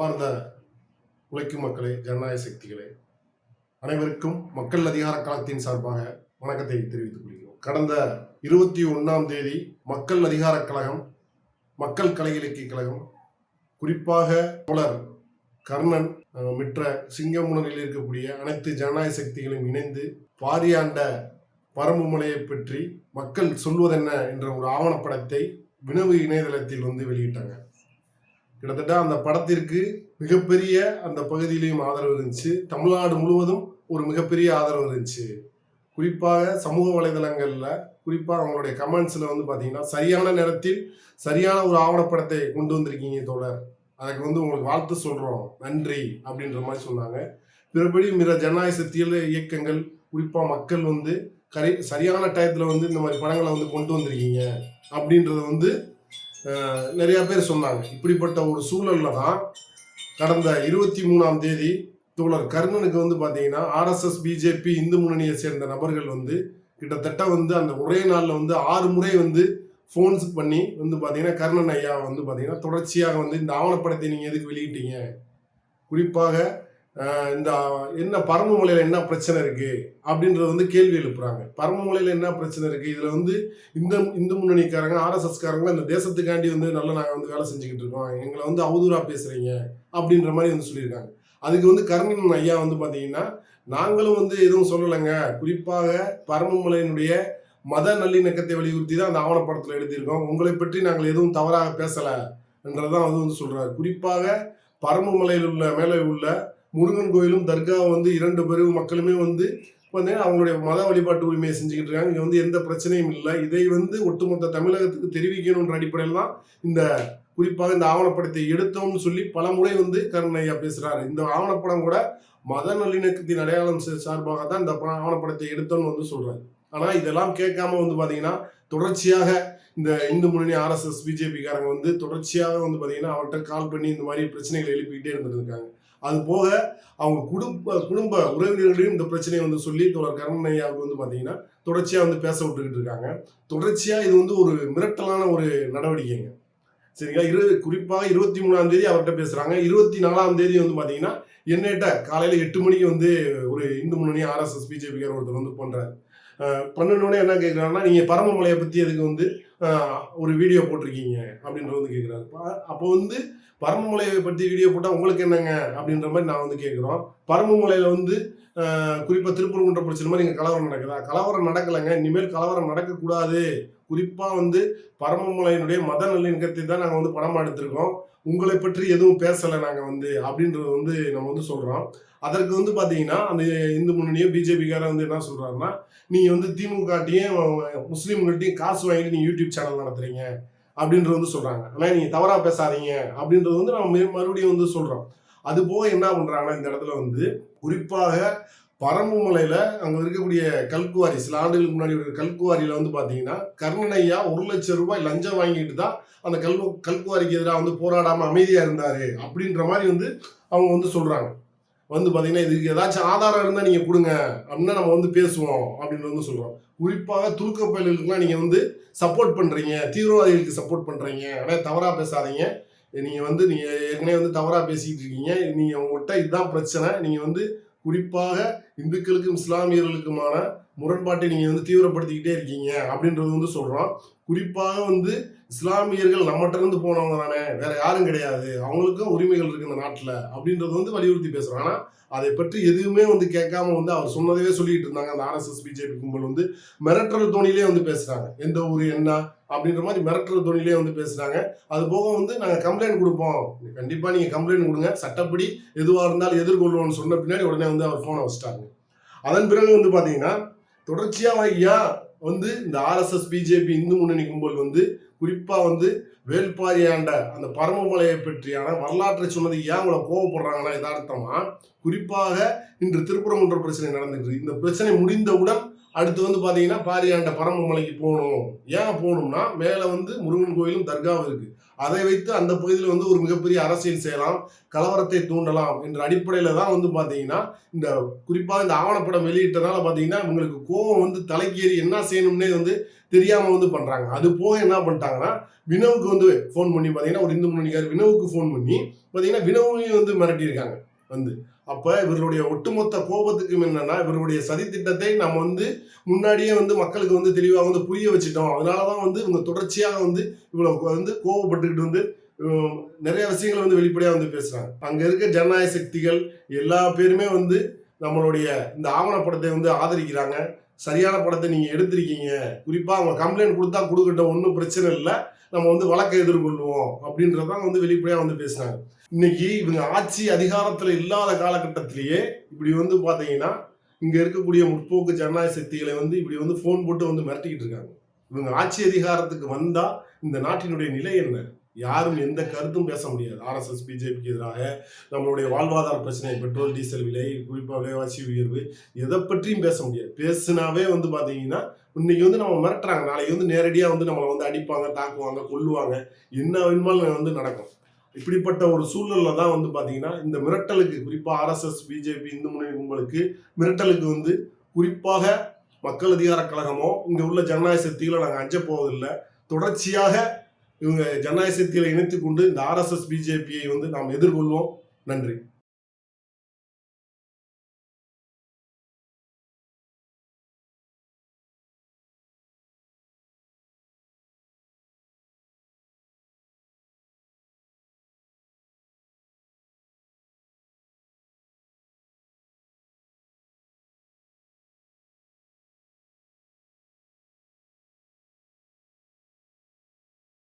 பாரத உழைக்கும் மக்களே ஜனநாயக சக்திகளே அனைவருக்கும் மக்கள் அதிகார களத்தின் சார்பாக வணக்கத்தை தெரிவித்துக் கொள்கிறோம். கடந்த இருபத்தி ஒன்றாம் தேதி மக்கள் அதிகார கழகம் மக்கள் கலை இலக்கிய கழகம் குறிப்பாக தோழர் கர்ணன் மிற்ற மற்ற சிங்கமுனரில் இருக்கக்கூடிய அனைத்து ஜனநாயக சக்திகளும் இணைந்து பாரியாண்ட பரம்புமலையை பற்றி மக்கள் சொல்வதென்ன என்ற ஒரு ஆவணப்படத்தை வினவு இணையதளத்தில் வந்து வெளியிட்டாங்க. கிட்டத்தட்ட அந்த படத்திற்கு மிகப்பெரிய அந்த பகுதியிலையும் ஆதரவு இருந்துச்சு. தமிழ்நாடு முழுவதும் ஒரு மிகப்பெரிய ஆதரவு இருந்துச்சு. குறிப்பாக சமூக வலைதளங்களில் குறிப்பாக அவங்களுடைய கமெண்ட்ஸில் வந்து பார்த்தீங்கன்னா சரியான நேரத்தில் சரியான ஒரு ஆவணப்படத்தை கொண்டு வந்திருக்கீங்க தோழர். அதுக்கு வந்து உங்களுக்கு வாழ்த்து சொல்கிறோம் நன்றி அப்படின்ற மாதிரி சொன்னாங்க. பிறபடி மிற ஜனநாயக சக்தியில் இயக்கங்கள் குறிப்பாக மக்கள் வந்து கரை சரியான டயத்தில் வந்து இந்த மாதிரி படங்களை வந்து கொண்டு வந்திருக்கீங்க அப்படின்றத வந்து நிறைய பேர் சொன்னாங்க. இப்படிப்பட்ட ஒரு சூழல்ல தான் கடந்த இருபத்தி மூணாம் தேதி தோழர் கர்ணனுக்கு வந்து பார்த்தீங்கன்னா ஆர்எஸ்எஸ் பிஜேபி இந்து முன்னணியை சேர்ந்த நபர்கள் வந்து கிட்டத்தட்ட வந்து அந்த ஒரே நாளில் வந்து ஆறு முறை வந்து ஃபோன்ஸ் பண்ணி வந்து பார்த்தீங்கன்னா கர்ணன் ஐயா வந்து பார்த்தீங்கன்னா தொடர்ச்சியாக வந்து இந்த ஆவணப்படத்தை நீங்கள் எதுக்கு வெளியிட்டீங்க? குறிப்பாக இந்த என்ன பரமமலையில் என்ன பிரச்சனை இருக்குது அப்படின்றது வந்து கேள்வி எழுப்புறாங்க. பரமமலையில் என்ன பிரச்சனை இருக்குது இதில் வந்து இந்த இந்து முன்னணிக்காரங்க ஆர்எஸ்எஸ்காரங்க இந்த தேசத்துக்காண்டி வந்து நல்லா நாங்கள் வந்து வேலை செஞ்சுக்கிட்டு இருக்கோம். எங்களை வந்து அவதூறாக பேசுகிறீங்க அப்படின்ற மாதிரி வந்து சொல்லியிருக்காங்க. அதுக்கு வந்து கருணன் ஐயா வந்து பார்த்தீங்கன்னா நாங்களும் வந்து எதுவும் சொல்லலைங்க. குறிப்பாக பரமமலையினுடைய மத நல்லிணக்கத்தை வலியுறுத்தி தான் அந்த ஆவணப்படத்தில் எழுதியிருக்கோம். உங்களை பற்றி நாங்கள் எதுவும் தவறாக பேசலை என்றதான் வந்து வந்து சொல்கிறார் குறிப்பாக பரமமலையில் உள்ள மேலே உள்ள முருகன் கோயிலும் தர்காவும் வந்து இரண்டு பிரிவு மக்களுமே வந்து பார்த்தீங்கன்னா அவங்களுடைய மத வழிபாட்டு உரிமையை செஞ்சுக்கிட்டு இருக்காங்க. இங்கே வந்து எந்த பிரச்சனையும் இல்லை. இதை வந்து ஒட்டுமொத்த தமிழகத்துக்கு தெரிவிக்கணுன்ற அடிப்படையில் தான் இந்த குறிப்பாக இந்த ஆவணப்படத்தை எடுத்தோம்னு சொல்லி பல முறை வந்து கருண் ஐயா பேசுகிறாரு இந்த ஆவணப்படம் கூட மத நல்லிணக்கத்தின் அடையாளம் சார்பாக தான் இந்த ஆவணப்படத்தை எடுத்தோம்னு வந்து சொல்கிறாரு ஆனால் இதெல்லாம் கேட்காம வந்து பார்த்தீங்கன்னா தொடர்ச்சியாக இந்த இந்து முன்னணி ஆர்எஸ்எஸ் பிஜேபிக்காரங்க வந்து தொடர்ச்சியாக வந்து பார்த்தீங்கன்னா அவர்கிட்ட கால் பண்ணி இந்த மாதிரி பிரச்சனைகளை எழுப்பிக்கிட்டே இருந்திருக்காங்க. அது போக அவங்க குடும்ப குடும்ப உறவினர்களையும் இந்த பிரச்சனையை வந்து சொல்லி தொடர் கருணையாவுக்கு வந்து பார்த்தீங்கன்னா தொடர்ச்சியாக வந்து பேச விட்டுக்கிட்டு இருக்காங்க. தொடர்ச்சியாக இது வந்து ஒரு மிரட்டலான ஒரு நடவடிக்கைங்க. சரிங்களா? இரு குறிப்பாக இருபத்தி மூணாம் தேதி அவர்கிட்ட பேசுகிறாங்க இருபத்தி நாலாம் தேதி வந்து பார்த்தீங்கன்னா என்னட்ட காலையில் எட்டு மணிக்கு வந்து ஒரு இந்து முன்னணி ஆர்எஸ்எஸ் பிஜேபிக்கார ஒருத்தர் வந்து பண்ணுறாரு பண்ணணுன்னே பண்ணனோடனே என்ன கேட்குறாங்கன்னா நீங்கள் பரமமலையை பற்றி எதுக்கு வந்து ஒரு வீடியோ போட்டிருக்கீங்க அப்படின்ற வந்து கேட்குறாரு அப்போ வந்து பரமமலையை பற்றி வீடியோ போட்டால் உங்களுக்கு என்னங்க அப்படின்ற மாதிரி நான் வந்து கேட்குறோம் பரமமலையில் வந்து குறிப்பாக திருப்பூர் குன்ற பிரச்சனை மாதிரி இங்கே கலவரம் நடக்குதா? கலவரம் நடக்கலைங்க. இனிமேல் கலவரம் நடக்கக்கூடாது. குறிப்பாக வந்து பரமமுலையினுடைய மத நல்லிணக்கத்தை தான் நாங்கள் வந்து படமாக எடுத்திருக்கோம். உங்களை பற்றி எதுவும் பேசலை நாங்கள் வந்து அப்படின்றது வந்து நம்ம வந்து சொல்கிறோம் அதற்கு வந்து பார்த்தீங்கன்னா அந்த இந்து முன்னணியோ பிஜேபிக்கார வந்து என்ன சொல்கிறாருன்னா நீங்கள் வந்து திமுகட்டையும் முஸ்லீம்கள்ட்டையும் காசு வாங்கிட்டு நீங்கள் யூடியூப் சேனல் நடத்துறீங்க அப்படின்றது வந்து சொல்கிறாங்க ஆனால் நீங்கள் தவறாக பேசாதீங்க அப்படின்றது வந்து நம்ம மறுபடியும் வந்து சொல்கிறோம் அது போக என்ன பண்ணுறாங்கன்னா இந்த இடத்துல வந்து குறிப்பாக பரம்புமலையில் அங்கே இருக்கக்கூடிய கல்குவாரி சில ஆண்டுகளுக்கு முன்னாடி ஒரு கல்குவாரியில் வந்து பார்த்தீங்கன்னா கர்ணனையா ஒரு லட்சம் ரூபாய் லஞ்சம் வாங்கிட்டு தான் அந்த கல் கல்குவாரிக்கு எதிராக வந்து போராடாமல் அமைதியாக இருந்தார் அப்படின்ற மாதிரி வந்து அவங்க வந்து சொல்கிறாங்க வந்து பார்த்தீங்கன்னா இதுக்கு ஏதாச்சும் ஆதாரம் இருந்தால் நீங்கள் கொடுங்க. அப்படின்னா நம்ம வந்து பேசுவோம் அப்படின்னு வந்து சொல்கிறோம் குறிப்பாக துருக்க பயல்களுக்குலாம் நீங்கள் வந்து சப்போர்ட் பண்ணுறீங்க தீவிரவாதிகளுக்கு சப்போர்ட் பண்ணுறீங்க ஆனால் தவறாக பேசாதீங்க. நீங்கள் வந்து நீங்கள் ஏற்கனவே வந்து தவறாக பேசிக்கிட்டு இருக்கீங்க. நீங்கள் உங்கள்கிட்ட இதுதான் பிரச்சனை. நீங்கள் வந்து குறிப்பாக இந்துக்களுக்கும் இஸ்லாமியர்களுக்குமான முரண்பாட்டை நீங்கள் வந்து தீவிரப்படுத்திக்கிட்டே இருக்கீங்க அப்படின்றது வந்து சொல்கிறோம் குறிப்பாக வந்து இஸ்லாமியர்கள் நம்மகிட்ட இருந்து போனவங்க தானே வேற யாரும் கிடையாது. அவங்களுக்கும் உரிமைகள் இருக்கு இந்த நாட்டில் அப்படின்றது வந்து வலியுறுத்தி பேசுகிறோம் ஆனால் அதை பற்றி எதுவுமே வந்து கேட்காம வந்து அவர் சொன்னதே சொல்லிட்டு இருந்தாங்க. அந்த ஆர்எஸ்எஸ் பிஜேபி கும்பல் வந்து மிரட்டல் தோணிலே வந்து பேசுறாங்க. எந்த ஊர் என்ன அப்படின்ற மாதிரி மிரட்டல் தோணிலே வந்து பேசுறாங்க. அது போக வந்து நாங்கள் கம்ப்ளைண்ட் கொடுப்போம். கண்டிப்பாக நீங்கள் கம்ப்ளைண்ட் கொடுங்க. சட்டப்படி எதுவாக இருந்தாலும் எதிர்கொள்வோம்னு சொன்ன பின்னாடி உடனே வந்து அவர் ஃபோனை வச்சிட்டாங்க அதன் பிறகு வந்து பார்த்தீங்கன்னா தொடர்ச்சியாக ஏன் வந்து இந்த ஆர்எஸ்எஸ் பிஜேபி இந்து முன்னணி கும்பல் வந்து குறிப்பாக வந்து வேல்பாரியாண்ட அந்த பரமமலையை பற்றியான வரலாற்றை சொன்னது ஏன் அவங்கள கோவப்படுறாங்கன்னா யதார்த்தமாக குறிப்பாக இன்று திருப்புறமன்ற பிரச்சனை நடந்துட்டு இந்த பிரச்சனை முடிந்தவுடன் அடுத்து வந்து பார்த்தீங்கன்னா பாரியாண்ட பரமமலைக்கு போகணும். ஏன் போகணும்னா மேலே வந்து முருகன் கோயிலும் தர்காவும் இருக்குது அதை வைத்து அந்த பகுதியில் வந்து ஒரு மிகப்பெரிய அரசியல் செய்யலாம் கலவரத்தை தூண்டலாம் என்ற அடிப்படையில் தான் வந்து பார்த்தீங்கன்னா இந்த குறிப்பாக இந்த ஆவணப்படம் வெளியிட்டதால் பார்த்தீங்கன்னா உங்களுக்கு கோவம் வந்து தலைக்கேறி என்ன செய்யணும்னே வந்து தெரியாமல் வந்து பண்ணுறாங்க அது போக என்ன பண்ணிட்டாங்கன்னா வினவுக்கு வந்து ஃபோன் பண்ணி பார்த்தீங்கன்னா ஒரு இந்து முன்னணிக்கார் வினவுக்கு ஃபோன் பண்ணி பார்த்தீங்கன்னா வினவையும் வந்து மிரட்டியிருக்காங்க. வந்து. அப்ப இவர்களுடைய ஒட்டுமொத்த கோபத்துக்கு என்னன்னா இவருடைய சதி திட்டத்தை நம்ம வந்து முன்னாடியே வந்து மக்களுக்கு வந்து தெளிவாக வந்து புரிய வச்சுட்டோம். அதனாலதான் வந்து இவங்க தொடர்ச்சியாக வந்து இவ்வளவு வந்து கோபப்பட்டுக்கிட்டு வந்து நிறைய விஷயங்களை வந்து வெளிப்படையா வந்து பேசுறாங்க. அங்க இருக்க ஜனநாயக சக்திகள் எல்லா பேருமே வந்து நம்மளுடைய இந்த ஆவணப்படத்தை வந்து ஆதரிக்கிறாங்க. சரியான படத்தை நீங்க எடுத்திருக்கீங்க. குறிப்பா அவங்க கம்ப்ளைண்ட் கொடுத்தா கொடுக்கட்டும் ஒன்றும் பிரச்சனை இல்லை. நம்ம வந்து வழக்கை எதிர்கொள்வோம் அப்படின்றதான் வந்து வெளிப்படையா வந்து பேசுனாங்க இன்னைக்கு இவங்க ஆட்சி அதிகாரத்துல இல்லாத காலகட்டத்திலேயே இப்படி வந்து பாத்தீங்கன்னா இங்க இருக்கக்கூடிய முற்போக்கு ஜனநாயக சக்திகளை வந்து இப்படி வந்து ஃபோன் போட்டு வந்து மிரட்டிக்கிட்டு இருக்காங்க. இவங்க ஆட்சி அதிகாரத்துக்கு வந்தா இந்த நாட்டினுடைய நிலை என்ன? யாரும் எந்த கருத்தும் பேச முடியாது. ஆர்எஸ்எஸ் பிஜேபிக்கு எதிராக நம்மளுடைய வாழ்வாதார பிரச்சனை பெட்ரோல் டீசல் விலை குறிப்பாக விலைவாசி உயர்வு எதை பற்றியும் பேச முடியாது. பேசுனாவே வந்து பாத்தீங்கன்னா இன்னைக்கு வந்து நம்ம மிரட்டுறாங்க. நாளைக்கு வந்து நேரடியாக வந்து நம்மளை வந்து அடிப்பாங்க தாக்குவாங்க கொல்லுவாங்க. என்ன வேணுமாலும் வந்து நடக்கும். இப்படிப்பட்ட ஒரு சூழ்நிலை தான் வந்து பார்த்தீங்கன்னா இந்த மிரட்டலுக்கு குறிப்பாக ஆர்எஸ்எஸ் பிஜேபி இந்து முன்னணி கும்பலுக்கு மிரட்டலுக்கு வந்து குறிப்பாக மக்கள் அதிகார கழகமோ இங்கே உள்ள ஜனநாயக சக்திகளை நாங்கள் அஞ்ச போவதில்லை. தொடர்ச்சியாக இவங்க ஜனநாயக சக்திகளை இணைத்துக்கொண்டு இந்த ஆர்எஸ்எஸ் பிஜேபியை வந்து நாம் எதிர்கொள்வோம். நன்றி.